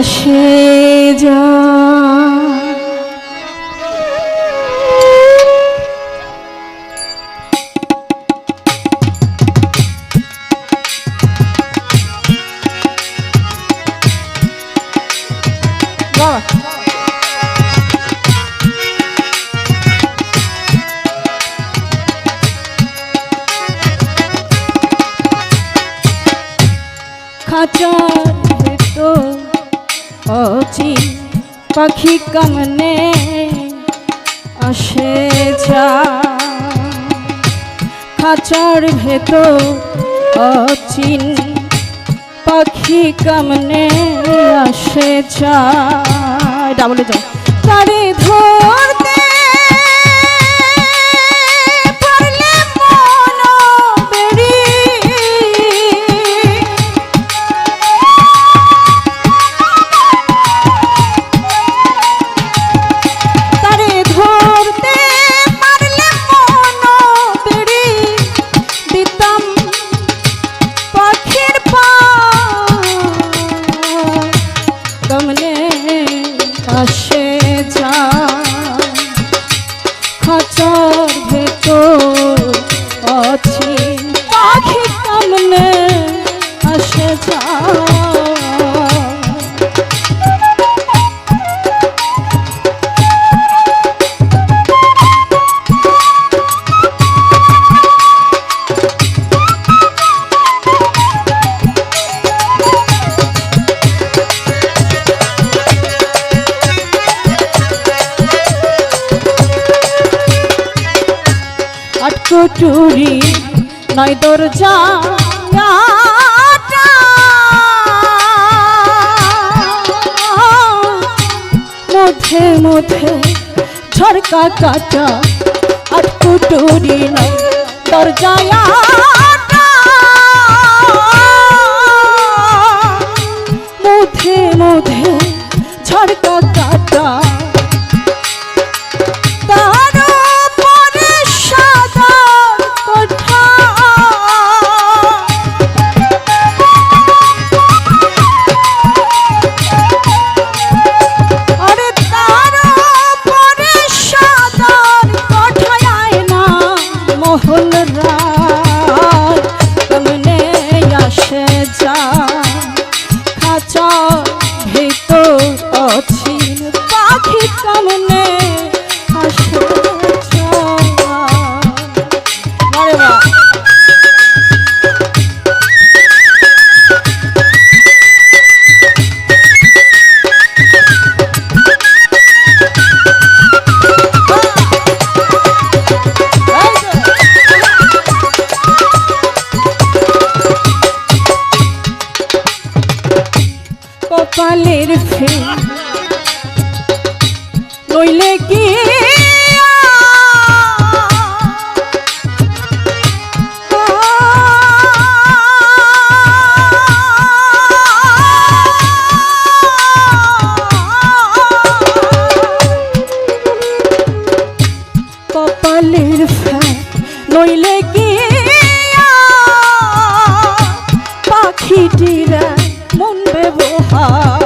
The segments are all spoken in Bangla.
আসে যা। ভেতর অচি পাখি কামনে আসে যা। খাঁচার ভেতর অচিন পাখি কামনে আসে যা। ডাবলে যাও। তারে ধরতে আটকটুরি নয় দরজা মধ্যে মধ্যে ঝরকা কাটা আটকুটুরি নয় দরজায় মধ্যে মধ্যে ঝরকা কাটা ফেল নইলে কি নইলে কি পাখিটিরা মন ব্যবহার?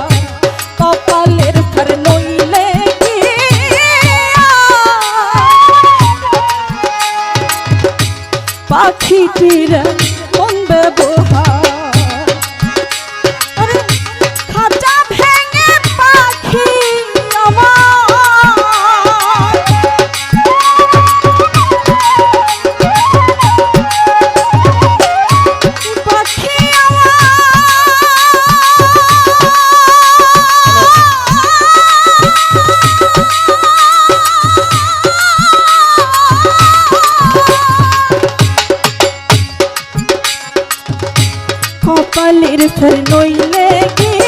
পাখিটিরা মন ব্যবহার ফের নইলে গিয়া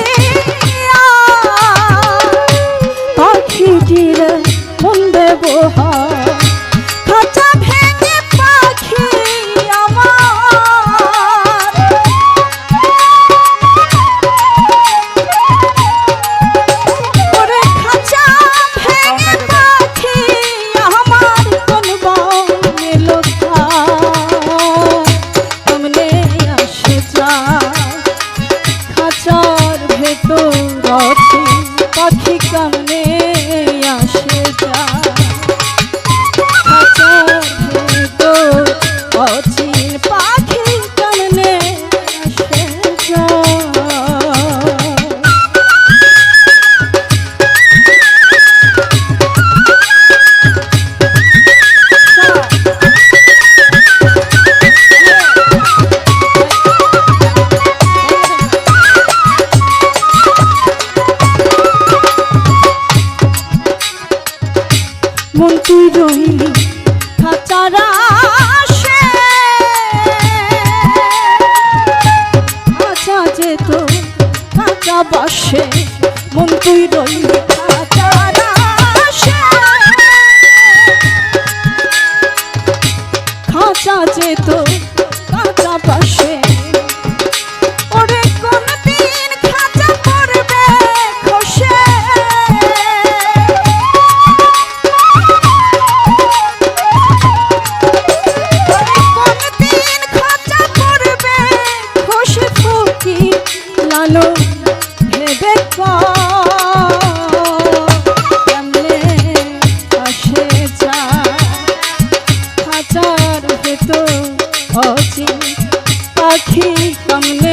বাসে মন তুই খাঁচা যেত কাঁচা বাসে কমল